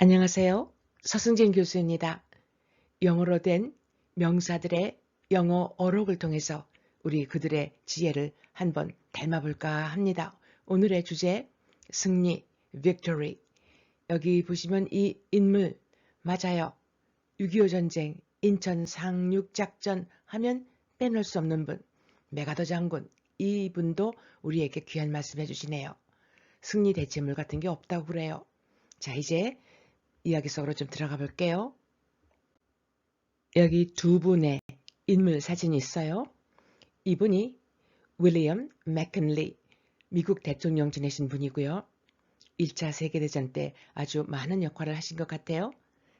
안녕하세요. 서승진 교수입니다. 영어로 된 명사들의 영어 어록을 통해서 우리 그들의 지혜를 한번 닮아볼까 합니다. 오늘의 주제 승리, victory. 여기 보시면 이 인물 맞아요. 6.25 전쟁, 인천 상륙작전 하면 빼놓을 수 없는 분, 메가더 장군. 이분도 우리에게 귀한 말씀 해주시네요. 승리 대체물 같은 게 없다고 그래요. 자, 이제 이야기 속으로 좀 들어가 볼게요. 여기 두 분의 인물 사진이 있어요. 이분이 윌리엄 맥킨리, 미국 대통령 지내신 분이고요. 1차 세계대전 때 아주 많은 역할을 하신 것 같아요.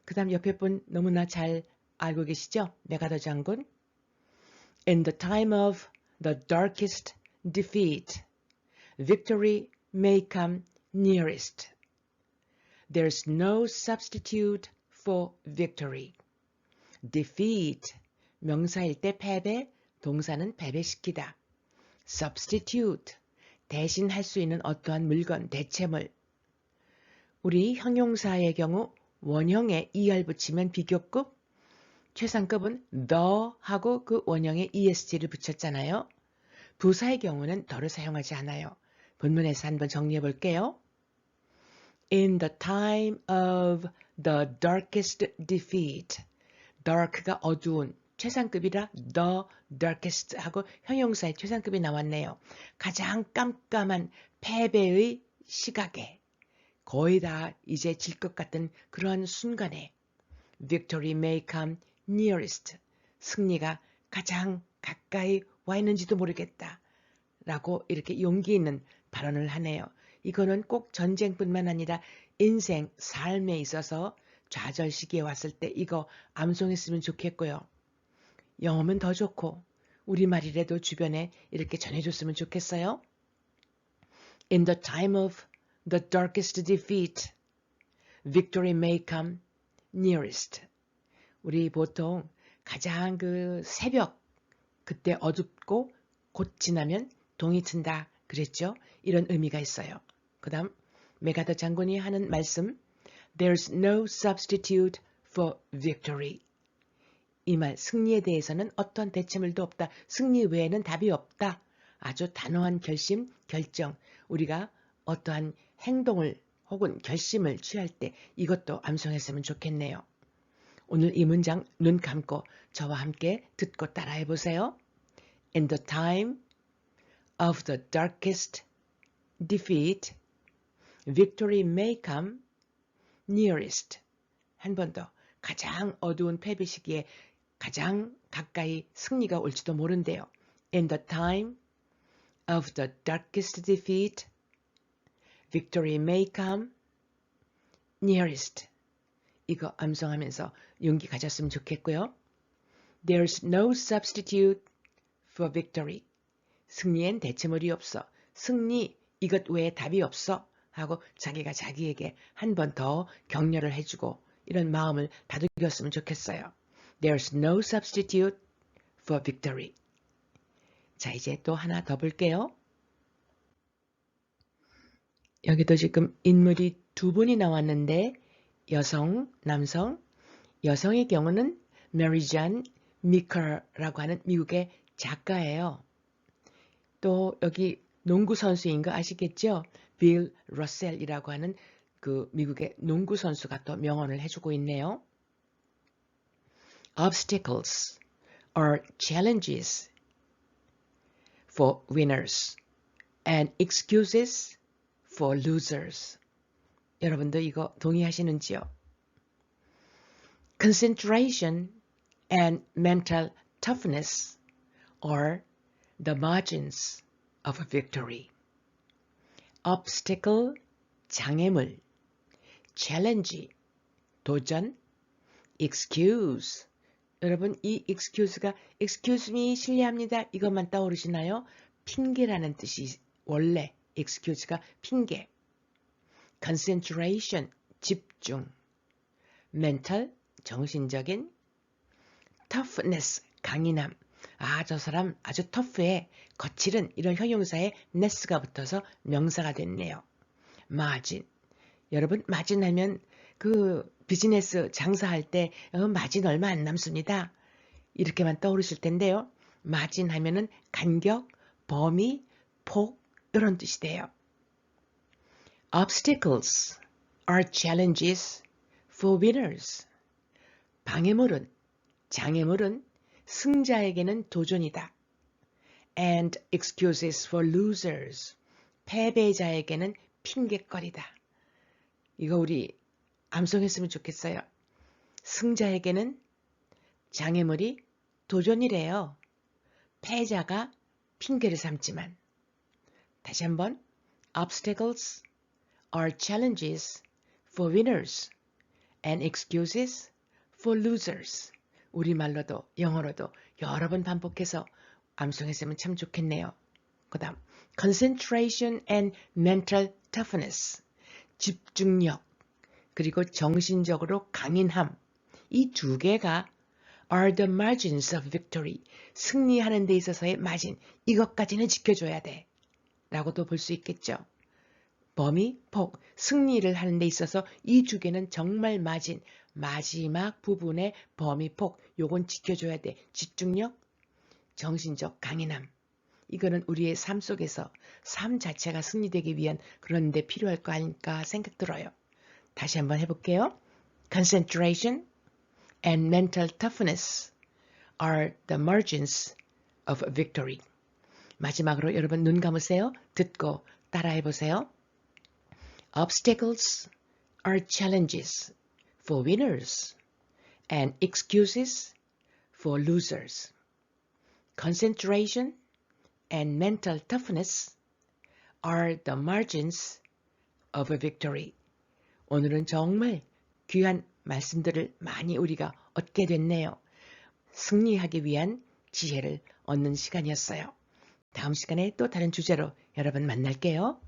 그 다음 옆에 분 너무나 잘 알고 계시죠? 메가더 장군. In the time of the darkest defeat, victory may come nearest. There's no substitute for victory. defeat 명사일 때 패배, 동사는 패배시키다. substitute 대신 할 수 있는 어떠한 물건, 대체물. 우리 형용사의 경우 원형에 er 붙이면 비교급, 최상급은 the 하고 그 원형에 esg를 붙였잖아요. 부사의 경우는 더를 사용하지 않아요. 본문에서 한번 정리해 볼게요. In the time of the darkest defeat. dark가 어두운 최상급이라 the darkest 하고 형용사의 최상급이 나왔네요. 가장 깜깜한 패배의 시각에 거의 다 이제 질 것 같은 그러한 순간에 victory may come nearest 승리가 가장 가까이 와 있는지도 모르겠다 라고 이렇게 용기 있는 발언을 하네요. 이거는 꼭 전쟁뿐만 아니라 인생, 삶에 있어서 좌절 시기에 왔을 때 이거 암송했으면 좋겠고요. 영어면 더 좋고 우리말이라도 주변에 이렇게 전해줬으면 좋겠어요. In the time of the darkest defeat, victory may come nearest. 우리 보통 가장 그 새벽 그때 어둡고 곧 지나면 동이 튼다 그랬죠? 이런 의미가 있어요. 그 다음 메가더 장군이 하는 말씀 There's no substitute for victory. 이 말 승리에 대해서는 어떤 대체물도 없다. 승리 외에는 답이 없다. 아주 단호한 결심, 결정. 우리가 어떠한 행동을 혹은 결심을 취할 때 이것도 암송했으면 좋겠네요. 오늘 이 문장 눈 감고 저와 함께 듣고 따라해 보세요. In the time of the darkest defeat, victory may come nearest. 한 번 더. 가장 어두운 패배 시기에 가장 가까이 승리가 올지도 모른대요. In the time of the darkest defeat, victory may come nearest. 이거 암송하면서 용기 가졌으면 좋겠고요. There's no substitute for victory. 승리엔 대체물이 없어. 승리, 이것 외에 답이 없어. 하고 자기가 자기에게 한 번 더 격려를 해주고 이런 마음을 다독였으면 좋겠어요. There's no substitute for victory. 자, 이제 또 하나 더 볼게요. 여기도 지금 인물이 두 분이 나왔는데 여성, 남성, 여성의 경우는 메리잔 미커라고 하는 미국의 작가예요. 또 여기 농구 선수인 거 아시겠죠? 빌 러셀이라고 하는 그 미국의 농구 선수가 또 명언을 해주고 있네요. Obstacles are challenges for winners and excuses for losers. 여러분도 이거 동의하시는지요? Concentration and mental toughness are the margins of victory. obstacle 장애물 challenge 도전 excuse 여러분 이 excuse가 excuse me 실례합니다 이것만 떠오르시나요? 핑계라는 뜻이 원래 excuse가 핑계 concentration 집중 mental 정신적인 toughness 강인함 아, 저 사람 아주 터프해, 거칠은 이런 형용사에 ness가 붙어서 명사가 됐네요. margin. 여러분, margin 하면 그 비즈니스 장사할 때 어, 마진 얼마 안 남습니다. 이렇게만 떠오르실 텐데요. 마진 하면은 간격, 범위, 폭 이런 뜻이 돼요. Obstacles are challenges for winners. 방해물은, 장애물은 승자에게는 도전이다. And excuses for losers. 패배자에게는 핑계거리다. 이거 우리 암송했으면 좋겠어요. 승자에게는 장애물이 도전이래요. 패자가 핑계를 삼지만. 다시 한번. Obstacles are challenges for winners and excuses for losers. 우리말로도 영어로도 여러 번 반복해서 암송했으면 참 좋겠네요. 그 다음 concentration and mental toughness. 집중력 그리고 정신적으로 강인함. 이 두 개가 are the margins of victory. 승리하는 데 있어서의 마진. 이것까지는 지켜줘야 돼. 라고도 볼 수 있겠죠. 범위, 폭, 승리를 하는 데 있어서 이 두 개는 정말 마진, 마지막 부분의 범위, 폭, 요건 지켜줘야 돼. 집중력, 정신적 강인함. 이거는 우리의 삶 속에서 삶 자체가 승리되기 위한 그런 데 필요할 거 아닐까 생각 들어요. 다시 한번 해볼게요. Concentration and mental toughness are the margins of victory. 마지막으로 여러분 눈 감으세요. 듣고 따라해 보세요. Obstacles are challenges for winners and excuses for losers. Concentration and mental toughness are the margins of a victory. 오늘은 정말 귀한 말씀들을 많이 우리가 얻게 됐네요. 승리하기 위한 지혜를 얻는 시간이었어요. 다음 시간에 또 다른 주제로 여러분 만날게요.